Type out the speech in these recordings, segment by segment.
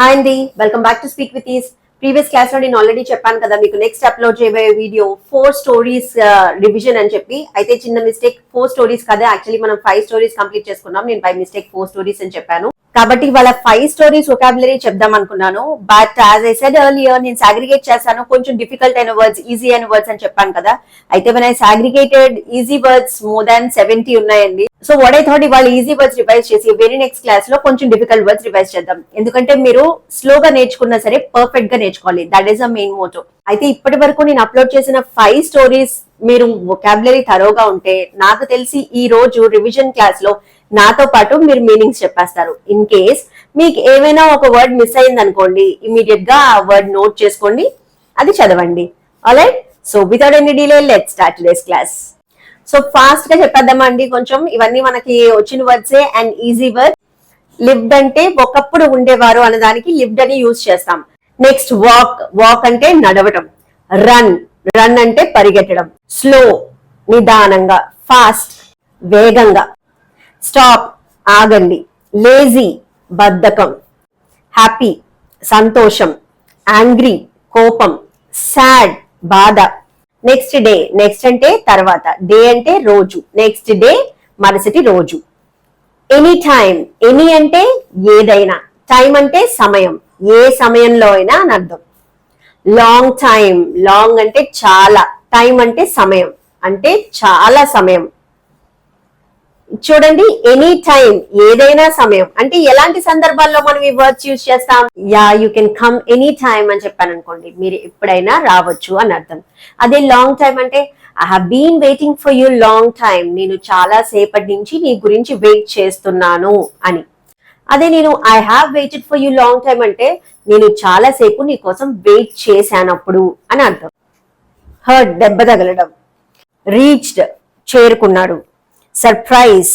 Hi అండి welcome back to speak with ease. Previous క్లాస్లో నేను ఆల్రెడీ చెప్పాను కదా మీకు నెక్స్ట్ అప్లోడ్ చేయబోయే వీడియో ఫోర్ స్టోరీస్ రివిజన్ అని చెప్పి. అయితే చిన్న మిస్టేక్ ఫోర్ స్టోరీస్ కదా. యాక్చువల్లీ మనం ఫైవ్ స్టోరీస్ కంప్లీట్ చేసుకున్నాం. నేను బై మిస్టేక్ ఫోర్ స్టోరీస్ అని చెప్పాను. కాబట్టి వాళ్ళ ఫైవ్ స్టోరీస్ ఒకాబులరీ చెప్దాం అనుకున్నాను. But as I said earlier నేను సాగ్రిగేట్ చేశాను. కొంచెం డిఫికల్ట్ అయిన వర్డ్స్ ఈజీ అయిన వర్డ్స్ అని చెప్పాను కదా. అయితే మన segregated easy words more than seventy ఉన్నాయండి. సో వాట్ ఐ థాట్ ఇవాళ ఈజీ వర్డ్స్ రివైజ్ చేసి వెరీ నెక్స్ట్ క్లాస్లో కొంచెం డిఫికల్ట్ వర్డ్స్ రివైజ్ చేద్దాం. ఎందుకంటే మీరు స్లోగా నేర్చుకున్నా సరే పర్ఫెక్ట్గా నేర్చుకోవాలి. That is a main motto అయితే ఇప్పటి వరకు నేను అప్లోడ్ చేసిన ఫైవ్ స్టోరీస్ మీరు వొకాబులరీ తరోగా ఉంటే నాకు తెలిసి ఈ రోజు రివిజన్ క్లాస్లో నాతో పాటు మీరు మీనింగ్స్ చెప్పేస్తారు. ఇన్ కేస్ మీకు ఏమైనా ఒక వర్డ్ మిస్ అయింది అనుకోండి ఇమీడియట్గా ఆ వర్డ్ నోట్ చేసుకోండి అది చదవండి. Alright so without any delay let start today's class so ఫాస్ట్గా చెప్పేద్దామా అండి కొంచెం ఇవన్నీ మనకి వచ్చిన వర్డ్సే అండ్ ఈజీ వర్డ్ లివ్డ్ అంటే ఒకప్పుడు ఉండేవారు అనే దానికి లివ్డ్ అని యూజ్ చేస్తాం. నెక్స్ట్ వాక్ వాక్ అంటే నడవటం. రన్ రన్ అంటే పరిగెట్టడం స్లో నిదానంగా ఫాస్ట్ వేగంగా. స్టాప్ ఆగండి. లేజీ బద్ధకం. హ్యాపీ సంతోషం. యాంగ్రీ కోపం. సాడ్ బాధ. నెక్స్ట్ డే నెక్స్ట్ అంటే తర్వాత. డే అంటే రోజు. నెక్స్ట్ డే మరుసటి రోజు. ఎనీ టైం ఎనీ అంటే ఏదైనా. టైం అంటే సమయం. ఏ సమయంలో అయినా అని అర్థం. లాంగ్ టైం లాంగ్ అంటే చాలా. టైం అంటే సమయం. అంటే చాలా సమయం. చూడండి ఎనీ టైం ఏదైనా సమయం. అంటే ఎలాంటి సందర్భాల్లో మనం ఈ వర్డ్స్ యూజ్ చేస్తాం? Ya you can come any time అని చెప్పాను అనుకోండి మీరు ఎప్పుడైనా రావచ్చు అని అర్థం. అదే లాంగ్ టైం అంటే I have been waiting for you long time నేను చాలా సేపటి నుంచి నీ గురించి వెయిట్ చేస్తున్నాను అని. అదే నేను I have waited for you long time అంటే నేను చాలా సేపు నీ కోసం వెయిట్ చేశానప్పుడు అని అర్థం. హర్ట్ దెబ్బ తగలడం. రీచ్డ్ చేరుకున్నాడు. సర్ప్రైజ్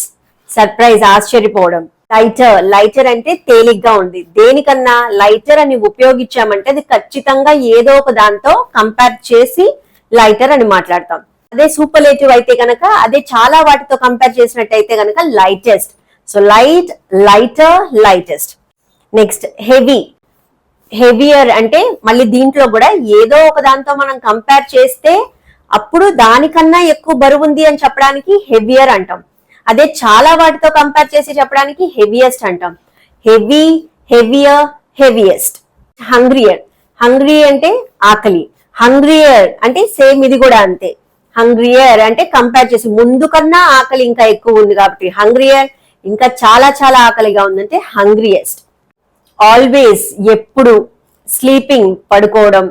సర్ప్రైజ్ ఆశ్చర్యపోవడం. లైటర్ లైటర్ అంటే తేలిగ్గా ఉంది. దేనికన్నా లైటర్ అని ఉపయోగించామంటే అది ఖచ్చితంగా ఏదో ఒక దాంతో కంపేర్ చేసి లైటర్ అని మాట్లాడతాం. అదే సూపర్లేటివ్ అయితే కనుక అదే చాలా వాటితో కంపేర్ చేసినట్టయితే కనుక lightest so light lighter lightest next heavy heavier అంటే మళ్ళీ దీంట్లో కూడా ఏదో ఒక దాంతో మనం కంపేర్ చేస్తే అప్పుడు దానికన్నా ఎక్కువ బరువు ఉంది అని చెప్పడానికి హెవియర్ అంటాం. అదే చాలా వాటితో కంపేర్ చేసి చెప్పడానికి హెవియెస్ట్ అంటాం. Heavy heavier heaviest hungrier hungry అంటే ఆకలి. హంగ్రియర్ అంటే సేమ్ ఇది కూడా అంతే. హంగ్రియర్ అంటే కంపేర్ చేసి ముందు కన్నా ఆకలి ఇంకా ఎక్కువ ఉంది కాబట్టి హంగ్రియర్ ఇంకా చాలా చాలా ఆకలిగా ఉందంటే హంగ్రియెస్ట్. ఆల్వేస్ ఎప్పుడు స్లీపింగ్ పడుకోవడం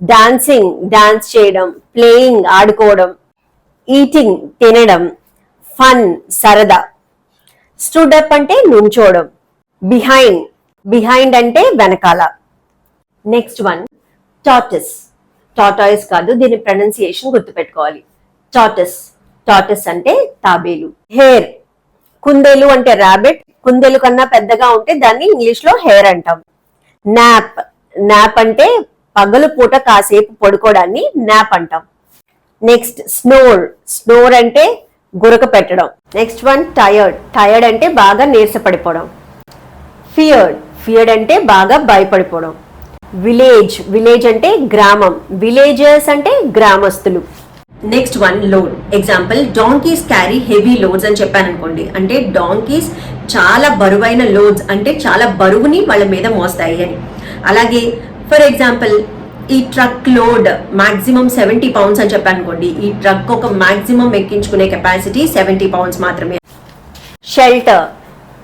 డాన్సింగ్ డాన్స్ చేయడం ప్లేయింగ్ ఆడుకోవడం ఈటింగ్ తినడం ఫన్ సరదా. స్టూడ్ అప్ అంటే నుంచోవడం. బిహైండ్ బిహైండ్ అంటే వెనకాల. నెక్స్ట్ వన్ టాటస్ టాటాయిస్ కాదు దీని ప్రొనౌన్సియేషన్ గుర్తుపెట్టుకోవాలి. టాటస్ టాటస్ అంటే తాబేలు. హెయిర్ కుందేలు అంటే ర్యాబిట్ కుందేలు కన్నా పెద్దగా ఉంటే దాన్ని ఇంగ్లీష్లో హెయిర్ అంటాం. నాప్ నాప్ అంటే పగలు పూట కాసేపు పడుకోవడాన్ని నాప్ అంటాం. నెక్స్ట్ స్నోర్ స్నోర్ అంటే గురక పెట్టడం. నెక్స్ట్ వన్ టయర్డ్ టయర్డ్ అంటే బాగా నీరసపడిపోవడం. ఫియర్డ్ ఫియర్డ్ అంటే బాగా భయపడిపోవడం. విలేజ్ విలేజ్ అంటే గ్రామం. విలేజర్స్ అంటే గ్రామస్తులు. Next one load example donkeys carry heavy loads అని చెప్పాను అనుకోండి అంటే డాంకీస్ చాలా బరువైన లోడ్స్ అంటే చాలా బరువుని వాళ్ళ మీద మోస్తాయి అని. అలాగే ఫర్ ఎగ్జాంపుల్ ఈ truck load maximum seventy pounds అని చెప్పాను అనుకోండి ఈ ట్రక్ ఒక మాక్సిమం ఎక్కించుకునే కెపాసిటీ సెవెంటీ పౌండ్స్ మాత్రమే. షెల్టర్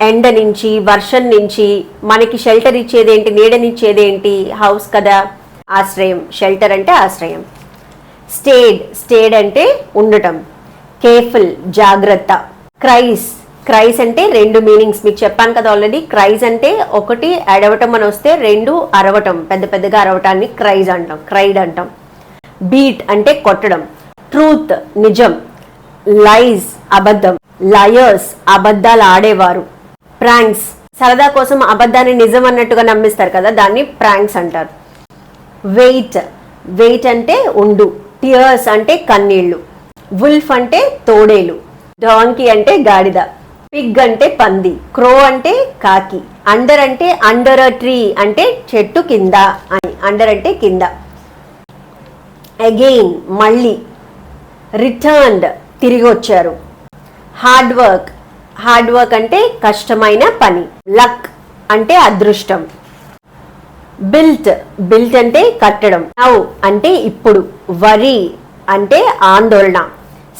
ఎండ నుంచి వర్షం నుంచి మనకి షెల్టర్ ఇచ్చేది ఏంటి నీడనిచ్చేది ఏంటి హౌస్ కదా. ఆశ్రయం. షెల్టర్ అంటే ఆశ్రయం. స్టేడ్ స్టేడ్ అంటే ఉండటం. కేర్ఫుల్ జాగ్రత్త. క్రైస్. క్రైస్ అంటే రెండు మీనింగ్స్ మీకు చెప్పాను కదా ఆల్రెడీ. క్రైజ్ అంటే ఒకటి అడవటం అని వస్తే రెండు అరవటం. పెద్ద పెద్దగా అరవటాన్ని క్రైజ్ అంటాం క్రైడ్ అంటాం. బీట్ అంటే కొట్టడం. ట్రూత్ నిజం. లైజ్ అబద్ధం. లయర్స్ అబద్ధాలు ఆడేవారు. ప్రాంక్స్. సరదా కోసం అబద్ధాన్ని నిజం అన్నట్టుగా నమ్మిస్తారు కదా దాన్ని ప్రాంక్స్ అంటారు. వెయిట్. వెయిట్ అంటే ఉండు. టియర్స్ అంటే కన్నీళ్ళు వుల్ఫ్ అంటే తోడేలు డాంకీ అంటే గాడిద పిగ్ అంటే పంది క్రో అంటే కాకి అండర్ అంటే అండర్ అ ట్రీ అంటే చెట్టు కింద అని అండర్ అంటే కింద. అగైన్ మళ్ళీ రిటర్న్డ్ తిరిగి వచ్చారు. హార్డ్ వర్క్ హార్డ్ వర్క్ అంటే కష్టమైన పని లక్ అంటే అదృష్టం. బిల్ట్. బిల్ట్ అంటే కట్టడం. నౌ అంటే ఇప్పుడు. వరి అంటే ఆందోళన.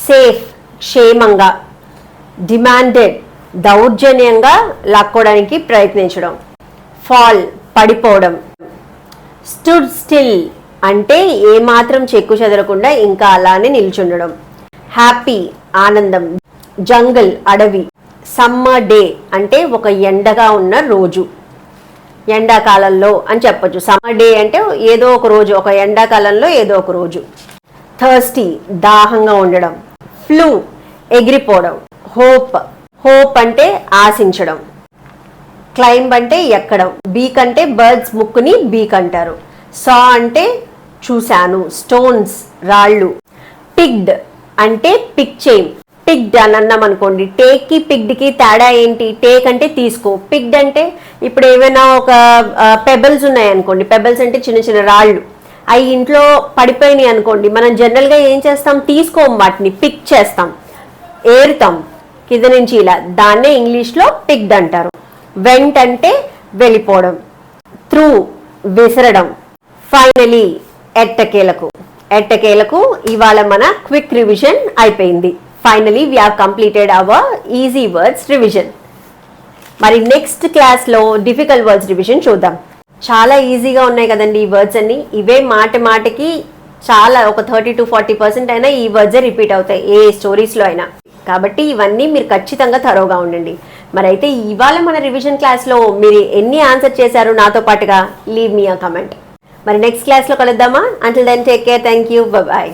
సేఫ్ క్షేమంగా. డిమాండెడ్ దౌర్జన్యంగా లాక్కోవడానికి ప్రయత్నించడం. ఫాల్ పడిపోవడం. స్టుడ్ స్టిల్ అంటే ఏమాత్రం చెక్కు చెదరకుండా ఇంకా అలానే నిల్చుండడం. హ్యాపీ ఆనందం. జంగల్ అడవి. సమ్మర్ డే అంటే ఒక ఎండగా ఉన్న రోజు. ఎండాకాలంలో అని చెప్పొచ్చు. సమ్మర్ డే అంటే ఏదో ఒక రోజు ఒక ఎండాకాలంలో ఏదో ఒక రోజు. థర్స్టీ దాహంగా ఉండడం. ఫ్లూ ఎగిరిపోవడం. హోప్ హోప్ అంటే ఆశించడం. క్లైంబ్ అంటే ఎక్కడం. బీక్ అంటే బర్డ్స్ ముక్కుని బీక్ అంటారు. సా అంటే చూశాను. స్టోన్స్ రాళ్ళు. పిగ్డ్ అంటే పిక్ చేయం. పిగ్డ్ అని అన్నాం అనుకోండి. టేక్కి పిక్డ్కి తేడా ఏంటి? టేక్ అంటే తీసుకో. పిగ్డ్ అంటే ఇప్పుడు ఏమైనా ఒక పెబల్స్ ఉన్నాయనుకోండి పెబల్స్ అంటే చిన్న చిన్న రాళ్ళు. అవి ఇంట్లో పడిపోయినాయి అనుకోండి. మనం జనరల్గా ఏం చేస్తాం? తీసుకోం వాటిని. పిక్ చేస్తాం. ఏరుతాం. కింద నుంచి ఇలా. దాన్నే ఇంగ్లీష్లో పిగ్డ్ అంటారు. వెంట్ అంటే వెళ్ళిపోవడం. త్రూ విసరడం. ఫైనలీ ఎట్టకేలకు. ఎట్టకేలకు ఇవాళ మన క్విక్ రివిజన్ అయిపోయింది. Finally we have completed our easy words revision మరి నెక్స్ట్ క్లాస్లో డిఫికల్ట్ వర్డ్స్ రివిజన్ చూద్దాం. చాలా ఈజీగా ఉన్నాయి కదండి ఈ వర్డ్స్ అన్ని. ఇవే మాట మాటకి చాలా ఒక థర్టీ టు ఫార్టీ పర్సెంట్ అయినా ఈ వర్డ్సే రిపీట్ అవుతాయి ఏ స్టోరీస్లో అయినా. కాబట్టి ఇవన్నీ మీరు ఖచ్చితంగా తరోగా ఉండండి. మరి అయితే ఇవాళ మన రివిజన్ క్లాస్లో మీరు ఎన్ని ఆన్సర్ చేశారు నాతో పాటుగా? లీవ్ మీ అ కమెంట్ మరి నెక్స్ట్ క్లాస్లో కలుద్దామా? Until then take care thank you bye